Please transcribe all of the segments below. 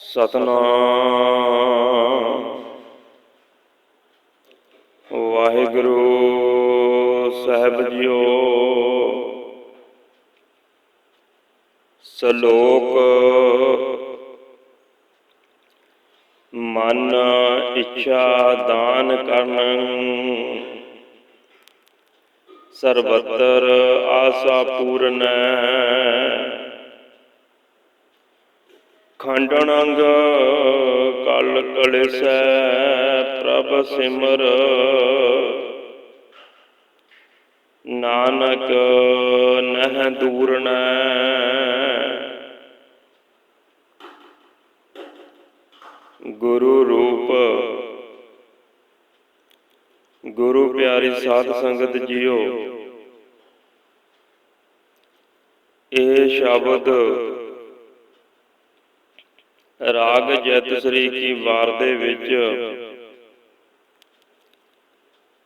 ਸਤਨਾਮ। ਵਾਹਿਗੁਰੂ ਸਾਹਿਬ JIO. ਸ਼ਲੋਕ ਮਨ ਇੱਛਾ ਦਾਨ ਕਰਨ। ਸਰਬਤਰ ਆਸਾ ਪੂਰਨੈ ਖੰਡਨ ਅੰਗ ਕਲ ਕਲਸੈ ਪ੍ਰਭ ਸਿਮਰ। ਨਾਨਕ ਨਹਿ ਦੂਰਨੈ ਗੁਰੂ ਰੂਪ। ਗੁਰੂ ਪਿਆਰੀ ਸਾਧ ਸੰਗਤ ਜੀਓ। ਇਹ ਸ਼ਬਦ ਰਾਗ ਜੈਤ ਸ੍ਰੀ ਕੀ ਵਾਰ ਦੇ ਵਿੱਚ।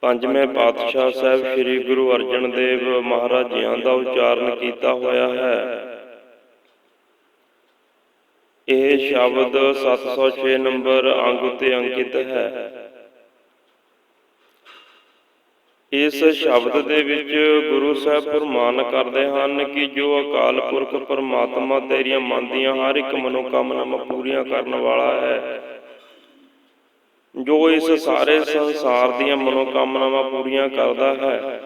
ਪੰਜਵੇਂ ਪਾਤਸ਼ਾਹ ਸਾਹਿਬ ਸ੍ਰੀ ਗੁਰੂ ਅਰਜਨ ਦੇਵ ਮਹਾਰਾਜ ਜੀਆਂ ਦਾ ਉਚਾਰਨ ਕੀਤਾ ਹੋਇਆ ਹੈ। ਇਹ ਸ਼ਬਦ 706 ਨੰਬਰ ਅੰਗ ਉਤੇ ਅੰਕਿਤ ਹੈ। ਇਸ ਸ਼ਬਦ ਦੇ ਵਿੱਚ ਗੁਰੂ ਸਾਹਿਬ ਫਰਮਾਨ ਕਰਦੇ ਹਨ ਕਿ ਜੋ ਅਕਾਲ ਪੁਰਖ ਪਰਮਾਤਮਾ ਤੇਰੀਆਂ ਮੰਨਦੀਆਂ ਹਰ ਇੱਕ ਮਨੋਕਾਮਨਾਵਾਂ ਪੂਰੀਆਂ ਕਰਨ ਵਾਲਾ ਹੈ। ਜੋ ਇਸ ਸਾਰੇ ਸੰਸਾਰ ਦੀਆਂ ਮਨੋਕਾਮਨਾਵਾਂ ਪੂਰੀਆਂ ਕਰਦਾ ਹੈ,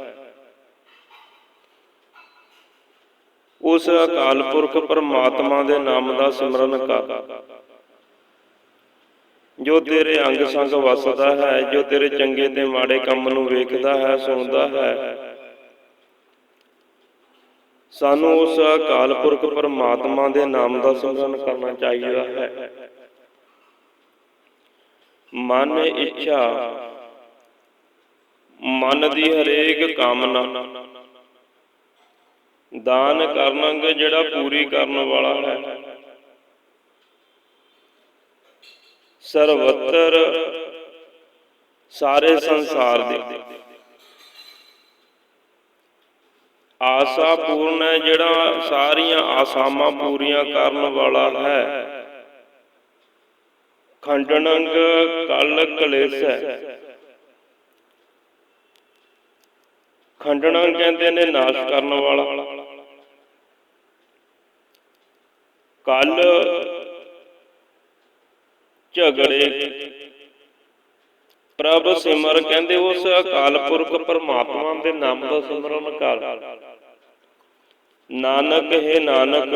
ਉਸ ਅਕਾਲ ਪੁਰਖ ਪਰਮਾਤਮਾ ਦੇ ਨਾਮ ਦਾ ਸਿਮਰਨ ਕਰ। ਜੋ ਤੇਰੇ ਅੰਗ ਸੰਗ ਵਸਦਾ ਹੈ, ਜੋ ਤੇਰੇ ਚੰਗੇ ਤੇ ਮਾੜੇ ਕੰਮ ਨੂੰ ਵੇਖਦਾ ਹੈ ਸੁਣਦਾ ਹੈ। ਸਾਨੂੰ ਉਸ ਅਕਾਲ ਪੁਰਖ ਪਰਮਾਤਮਾ ਦੇ ਨਾਮ ਦਾ ਸਿਮਰਨ ਕਰਨਾ ਚਾਹੀਦਾ ਹੈ। ਮਨ ਇੱਛਾ, ਮਨ ਦੀ ਹਰੇਕ ਕਾਮਨਾ। ਦਾਨ ਕਰਨੰਗ ਜਿਹੜਾ ਪੂਰੀ ਕਰਨ ਵਾਲਾ ਹੈ। ਸਰਵਤਰ ਸਾਰੇ ਸੰਸਾਰ ਦੇ। ਆਸਾ ਪੂਰਨ ਹੈ ਜਿਹੜਾ ਸਾਰੀਆਂ ਆਸਾਮਾਂ ਪੂਰੀਆਂ ਕਰਨ ਵਾਲਾ ਹੈ। ਖੰਡਨੰਗ ਕਲ ਕਲੇਸ਼ ਹੈ। ਖੰਡਣਾ ਕਹਿੰਦੇ ਨੇ ਨਾਸ਼ ਕਰਨ ਵਾਲਾ। ਕੱਲ ਝਗੜੇ। ਪ੍ਰਭ ਸਿਮਰ ਕਹਿੰਦੇ ਉਸ ਅਕਾਲ ਪੁਰਖ ਪਰਮਾਤਮਾ ਦੇ ਨਾਮ ਦਾ ਸਿਮਰਨ ਕਰ। ਨਾਨਕ, ਹੈ ਨਾਨਕ,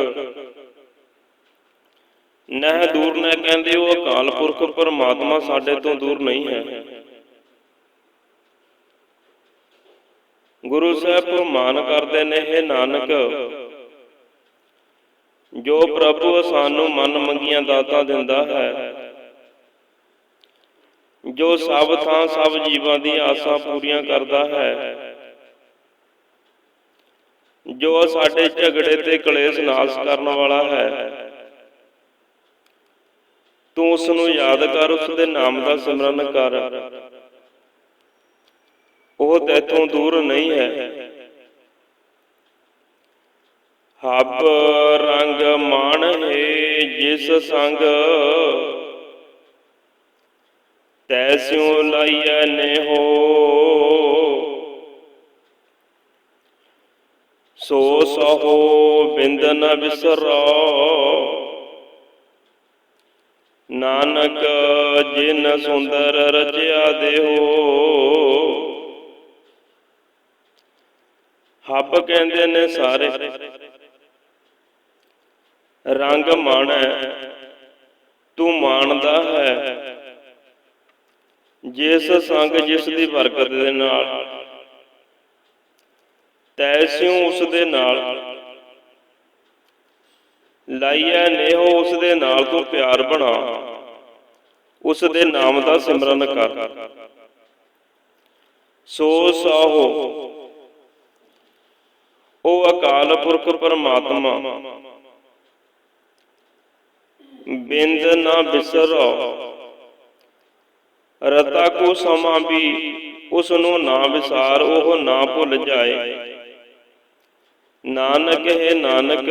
ਨਹਿ ਦੂਰ ਨਾ ਕਹਿੰਦੇ ਉਹ ਅਕਾਲ ਪੁਰਖ ਪਰਮਾਤਮਾ ਸਾਡੇ ਤੋਂ ਦੂਰ ਨਹੀਂ ਹੈ। ਗੁਰੂ ਸਾਹਿਬ ਫਰਮਾਨ ਕਰਦੇ ਨੇ ਇਹ ਨਾਨਕ, ਜੋ ਪ੍ਰਭੂ ਸਾਨੂੰ ਮਨ ਮੰਗੀਆਂ ਦਾਤਾਂ ਦਿੰਦਾ ਹੈ ਜੋ ਸਭ ਥਾਂ ਸਭ ਜੀਵਾਂ ਦੀ ਆਸਾਂ ਪੂਰੀਆਂ ਕਰਦਾ ਹੈ। ਜੋ ਸਾਡੇ ਝਗੜੇ ਤੇ ਕਲੇਸ਼ ਨਾਸ਼ ਕਰਨ ਵਾਲਾ ਹੈ। ਤੂੰ ਉਸ ਨੂੰ ਯਾਦ ਕਰ ਉਸ ਦੇ ਨਾਮ ਦਾ ਸਿਮਰਨ ਕਰ। ਉਹ ਤੇਥੋਂ ਦੂਰ ਨਹੀਂ ਹੈ। ਹੱਬ ਰੰਗ ਮਾਣ ਹੈ, ਜਿਸ ਸੰਗ ਤੈਸਿਉ ਲਾਈਐ ਨੇ ਹੋ। ਸੋ ਸਹੋ ਬਿੰਦ ਨ ਬਿਸਰੋ। ਨਾਨਕ ਜਿਨ ਸੁੰਦਰ ਰਚਿਆ ਦੇਹੋ। ਹੱਬ ਕਹਿੰਦੇ ਨੇ ਸਾਰੇ। ਰੰਗ ਮਾਣੈ, ਤੂੰ ਮਾਣਦਾ ਹੈ। ਜਿਸ ਸੰਗ ਜਿਸ ਦੀ ਬਰਕਤ ਦੇ ਨਾਲ। ਤੈਸਿਉ ਉਸ ਦੇ ਨਾਲ। ਲਾਈਐ ਨੇਹੋ ਉਸ ਦੇ ਨਾਲ ਤੂੰ ਪਿਆਰ ਬਣਾ। ਉਸ ਦੇ ਨਾਮ ਦਾ ਸਿਮਰਨ ਕਰ। ਸੋ ਸਾਹੋ, ਉਹ ਅਕਾਲ ਪੁਰਖ ਪਰਮਾਤਮਾ। ਬਿੰਦ ਨਾ ਬਿਸਰੋ। ਰਤਾ ਕੋ ਸਮਾਂ ਵੀ ਉਸ ਨੂੰ ਨਾ ਵਿਸਾਰ, ਉਹ ਨਾ ਭੁੱਲ ਜਾਏ। ਨਾਨਕ ਹੈ ਨਾਨਕ,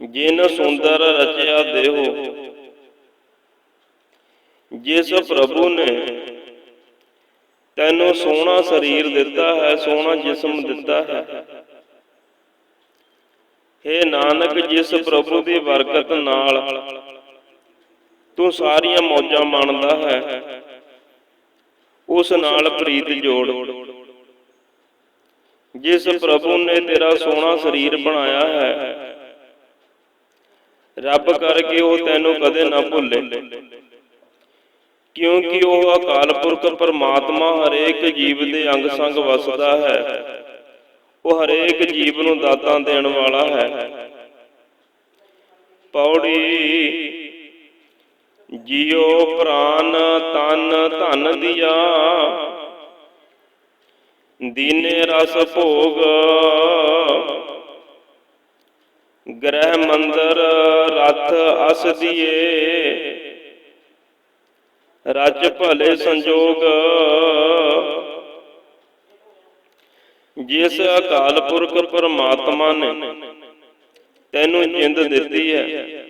ਜਿਨ ਸੁੰਦਰ ਰਚਿਆ ਦੇਹੋ। ਜਿਸ ਪ੍ਰਭੂ ਨੇ ਤੈਨੂੰ ਸੋਹਣਾ ਸਰੀਰ ਦਿੱਤਾ ਹੈ, ਸੋਹਣਾ ਜਿਸਮ ਦਿੱਤਾ ਹੈ। हे ਨਾਨਕ, ਜਿਸ ਪ੍ਰਭੂ ਦੀ ਬਰਕਤ ਨਾਲ ਤੂੰ ਸਾਰੀਆਂ ਮੌਜਾਂ ਮਾਣਦਾ ਹੈ। ਉਸ ਨਾਲ ਪ੍ਰੀਤ ਜੋੜ। ਜਿਸ ਪ੍ਰਭੂ ਨੇ ਤੇਰਾ ਸੋਹਣਾ ਸਰੀਰ ਬਣਾਇਆ ਹੈ, ਰੱਬ ਕਰਕੇ ਉਹ ਤੈਨੂੰ ਕਦੇ ਨਾ ਭੁੱਲੇ। ਕਿਉਂਕਿ ਉਹ ਅਕਾਲ ਪੁਰਖ ਪਰਮਾਤਮਾ ਹਰੇਕ ਜੀਵ ਦੇ ਅੰਗ ਸੰਗ ਵਸਦਾ ਹੈ। ਉਹ ਹਰੇਕ ਜੀਵ ਨੂੰ ਦਾਤਾਂ ਦੇਣ ਵਾਲਾ ਹੈ। ਪੌੜੀ ਜੀਉ ਪ੍ਰਾਨ ਤਨ ਧਨ ਦਿਆ। ਦੀਨੇ ਰਸ ਭੋਗ। ਗ੍ਰਹਿ ਮੰਦਰ ਰਥ ਅਸ ਦੀਏ। ਰਜ ਭਲੇ ਸੰਜੋਗ। ਜਿਸ ਅਕਾਲ ਪੁਰਖ ਪਰਮਾਤਮਾ ਨੇ ਤੈਨੂੰ ਜਿੰਦ ਦਿੱਤੀ ਹੈ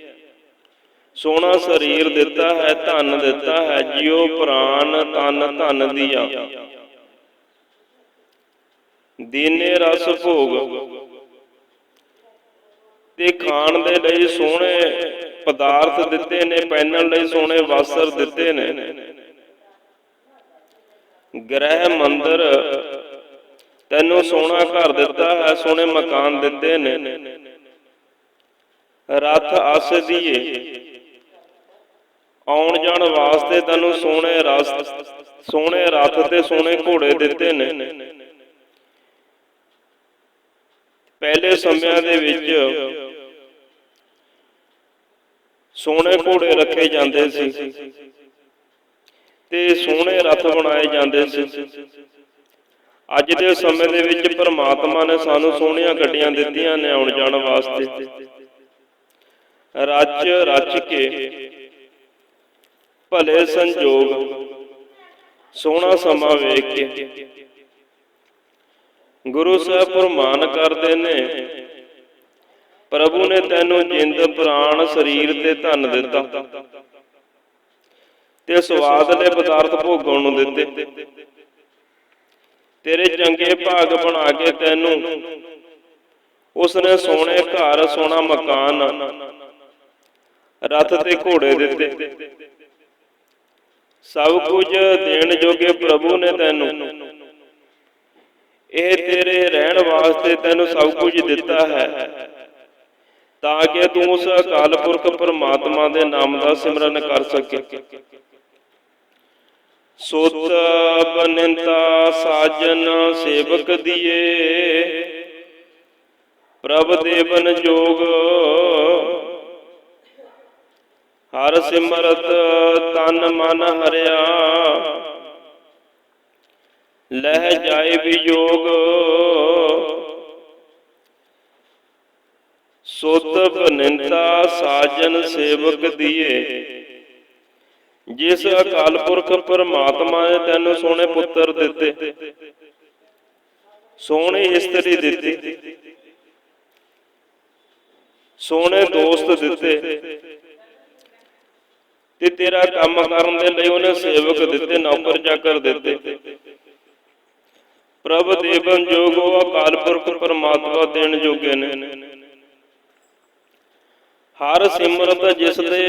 ਸੋਹਣਾ ਸਰੀਰ ਦਿੱਤਾ ਹੈ, ਧਨ ਦਿੱਤਾ ਹੈ ਜਿਉ ਪ੍ਰਾਨ ਤਨ ਧਨ ਦਿਆ। ਦੀਨੇ ਰਸ ਭੋਗ। ਤੇ ਖਾਣ ਦੇ ਲਈ ਸੋਹਣੇ ਪਦਾਰਥ ਦਿੱਤੇ ਨੇ, ਪਹਿਨਣ ਲਈ ਸੋਹਣੇ ਵਸਤਰ ਦਿੱਤੇ ਨੇ। ਗ੍ਰਹਿ ਮੰਦਰ ਤੈਨੂੰ ਸੋਹਣਾ ਘਰ ਦਿੱਤਾ ਹੈ, ਸੋਹਣੇ ਮਕਾਨ ਦਿੱਤੇ ਨੇ। ਰਥ ਅਸ ਦੀਏ ਆਉਣ ਜਾਣ ਵਾਸਤੇ ਤੈਨੂੰ ਸੋਹਣੇ ਰਸ ਸੋਹਣੇ ਰਥ ਤੇ ਸੋਹਣੇ ਘੋੜੇ ਦਿੱਤੇ ਨੇ। ਪਹਿਲੇ ਸਮਿਆਂ ਦੇ ਵਿੱਚ ਸੋਹਣੇ ਘੋੜੇ ਰੱਖੇ ਜਾਂਦੇ ਸੀ ਤੇ ਸੋਹਣੇ ਰਥ ਬਣਾਏ ਜਾਂਦੇ ਸੀ। ਅੱਜ ਦੇ ਸਮੇਂ ਦੇ ਵਿੱਚ ਪ੍ਰਮਾਤਮਾ ਨੇ ਸਾਨੂੰ ਸੋਹਣੀਆਂ ਗੱਡੀਆਂ ਦਿੱਤੀਆਂ ਨੇ ਆਉਣ ਜਾਣ ਵਾਸਤੇ। ਰੱਜ ਰੱਜ ਕੇ। ਭਲੇ ਸੰਜੋਗ, ਸੋਹਣਾ ਸਮਾਂ ਵੇਖ ਕੇ। ਗੁਰੂ ਸਾਹਿਬ ਫਰਮਾਨ ਕਰਦੇ ਨੇ, ਪ੍ਰਭੂ ਨੇ ਤੈਨੂੰ ਜਿੰਦ ਪ੍ਰਾਣ ਸਰੀਰ ਤੇ ਧਨ ਦਿੱਤਾ। ਤੇ ਸਵਾਦਲੇ ਪਦਾਰਥ ਭੋਗਣ ਨੂੰ ਦਿੱਤੇ। ਤੇਰੇ ਚੰਗੇ ਭਾਗ ਬਣਾ ਕੇ ਤੈਨੂੰ, ਉਸਨੇ ਸੋਹਣੇ ਘਰ, ਸੋਹਣਾ ਮਕਾਨ ਰਥ ਤੇ ਘੋੜੇ ਦਿੱਤੇ ਸਭ ਕੁਝ ਦੇਣ ਜੋਗੇ ਪ੍ਰਭੂ ਨੇ ਤੈਨੂੰ। ਇਹ ਤੇਰੇ ਰਹਿਣ ਵਾਸਤੇ ਤੈਨੂੰ ਸਭ ਕੁਝ ਦਿੱਤਾ ਹੈ। ਤਾਂ ਕਿ ਤੂੰ ਉਸ ਅਕਾਲ ਪੁਰਖ ਪਰਮਾਤਮਾ ਦੇ ਨਾਮ ਦਾ ਸਿਮਰਨ ਕਰ ਸਕੇ। ਸੁਤ ਬਨੰਤਾ ਸਾਜਨ ਸੇਵਕ ਦੀਏ। ਪ੍ਰਭ ਦੇਵਨ ਜੋਗ ਹਰ ਸਿਮਰਤ ਤਨ ਮਨ ਹਰਿਆ। ਲਹਿ ਜਾਏ ਵਿਯੋਗ ਸੁਤ ਬਨੰਤਾ ਸਾਜਨ ਸੇਵਕ ਦੀਏ। ਜਿਸ ਅਕਾਲ ਪੁਰਖ ਪਰਮਾਤਮਾ ਨੇ ਤੈਨੂੰ ਸੋਹਣੇ ਪੁੱਤਰ ਦਿੱਤੇ। ਸੋਹਣੀ ਇਸਤਰੀ ਦਿੱਤੀ। ਸੋਹਣੇ ਦੋਸਤ ਦਿੱਤੇ। ਤੇ ਤੇਰਾ ਕੰਮ ਕਰਨ ਦੇ ਲਈ ਉਹਨੇ ਸੇਵਕ ਦਿੱਤੇ, ਨੌਕਰ ਚਾਕਰ ਦਿੱਤੇ। ਪ੍ਰਭ ਦੇਵਨ ਜੋਗੋ ਅਕਾਲ ਪੁਰਖ ਪਰਮਾਤਮਾ ਦੇਣ ਜੋਗੇ ਨੇ। ਹਰ ਸਿਮਰਤ ਜਿਸ ਦੇ,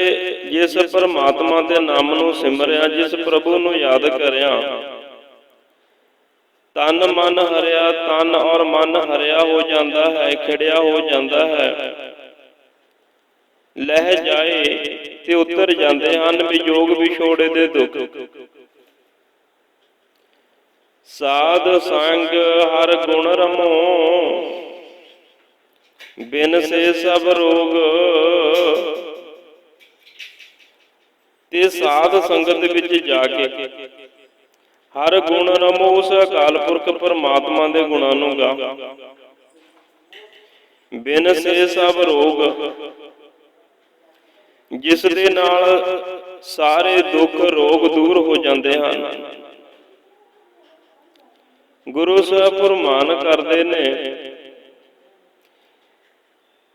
ਜਿਸ ਪਰਮਾਤਮਾ ਦੇ ਨਾਮ ਨੂੰ ਸਿਮਰਿਆ, ਜਿਸ ਪ੍ਰਭੂ ਨੂੰ ਯਾਦ ਕਰਿਆ। ਤਨ ਮਨ ਹਰਿਆ ਤਨ ਔਰ ਮਨ ਹਰਿਆ ਹੋ ਜਾਂਦਾ ਹੈ, ਖਿੜਿਆ ਹੋ ਜਾਂਦਾ ਹੈ। ਲਹਿ ਜਾਏ ਤੇ ਉਤਰ ਜਾਂਦੇ ਹਨ ਵਿਯੋਗ ਵਿਛੋੜੇ ਦੇ ਦੁੱਖ। ਸਾਧ ਸੰਗ ਹਰ ਗੁਣ ਰਮੋ, ਬਿਨ ਸੇ ਸਭ ਰੋਗ। ਤੇ ਸਾਧ ਸੰਗਤ ਵਿੱਚ ਜਾ ਕੇ ਹਰ ਗੁਣ ਰਮੋ, ਉਸ ਅਕਾਲ ਪੁਰਖ ਪਰਮਾਤਮਾ ਦੇ ਗੁਣਾਂ ਨੂੰ ਗਾ। ਬਿਨ ਸੇ ਸਭ ਰੋਗ ਜਿਸ ਦੇ ਨਾਲ ਸਾਰੇ ਦੁੱਖ ਰੋਗ ਦੂਰ ਹੋ ਜਾਂਦੇ ਹਨ। ਗੁਰੂ ਸਾਹਿਬ ਫਰਮਾਨ ਕਰਦੇ ਨੇ,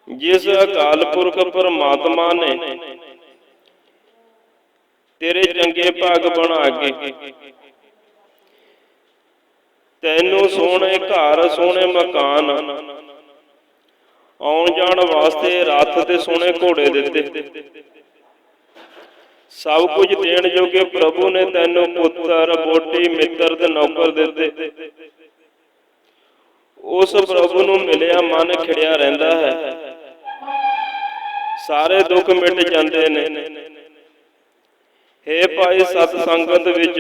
ਜਿਸ ਅਕਾਲ ਪੁਰਖ ਪਰਮਾਤਮਾ ਨੇ ਤੇਰੇ ਚੰਗੇ ਭਾਗ ਬਣਾ ਕੇ ਤੈਨੂੰ ਸੋਹਣੇ ਘਰ, ਸੋਹਣੇ ਮਕਾਨ ਆਉਣ ਜਾਣ ਵਾਸਤੇ ਰੱਥ ਤੇ ਸੋਹਣੇ ਘੋੜੇ ਦਿੱਤੇ। ਸਭ ਕੁਝ ਦੇਣ ਜੋਗੇ ਪ੍ਰਭੂ ਨੇ ਤੈਨੂੰ ਪੁੱਤਰ ਬੋਟੀ ਮਿੱਤਰ ਤੇ ਨੌਕਰ ਦਿੱਤੇ। ਉਸ ਪ੍ਰਭੂ ਨੂੰ ਮਿਲਿਆ ਮਨ ਖਿੜਿਆ ਰਹਿੰਦਾ ਹੈ। ਸਾਰੇ ਦੁੱਖ ਮਿਟ ਜਾਂਦੇ ਨੇ। ਹੇ ਭਾਈ ਸਤ ਸੰਗਤ ਵਿੱਚ,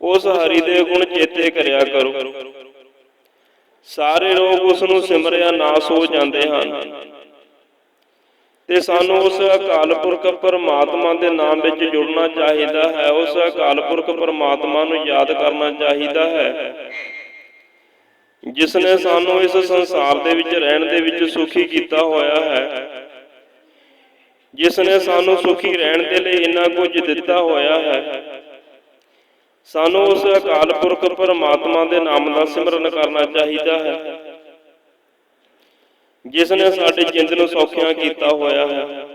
ਉਸ ਹਰੀ ਦੇ ਗੁਣ ਚੇਤੇ ਕਰਿਆ ਕਰੋ। ਸਾਰੇ ਰੋਗ ਉਸ ਨੂੰ ਸਿਮਰਿਆ ਨਾਸ ਹੋ ਜਾਂਦੇ ਹਨ। ਤੇ ਸਾਨੂੰ ਉਸ ਅਕਾਲ ਪੁਰਖ ਪਰਮਾਤਮਾ ਦੇ ਨਾਮ ਵਿੱਚ ਜੁੜਨਾ ਚਾਹੀਦਾ ਹੈ। ਉਸ ਅਕਾਲ ਪੁਰਖ ਪਰਮਾਤਮਾ ਨੂੰ ਯਾਦ ਕਰਨਾ ਚਾਹੀਦਾ ਹੈ। ਜਿਸ ਨੇ ਸਾਨੂੰ ਇਸ ਸੰਸਾਰ ਦੇ ਵਿੱਚ ਰਹਿਣ ਦੇ ਵਿੱਚ ਸੁਖੀ ਕੀਤਾ ਹੋਇਆ ਹੈ। ਜਿਸ ਨੇ ਸਾਨੂੰ ਸੁਖੀ ਰਹਿਣ ਦੇ ਲਈ ਇੰਨਾ ਕੁਝ ਦਿੱਤਾ ਹੋਇਆ ਹੈ। ਸਾਨੂੰ ਉਸ ਅਕਾਲ ਪੁਰਖ ਪਰਮਾਤਮਾ ਦੇ ਨਾਮ ਦਾ ਸਿਮਰਨ ਕਰਨਾ ਚਾਹੀਦਾ ਹੈ। ਜਿਸ ਨੇ ਸਾਡੇ ਜਿੰਦ ਨੂੰ ਸੌਖਿਆ ਕੀਤਾ ਹੋਇਆ ਹੈ।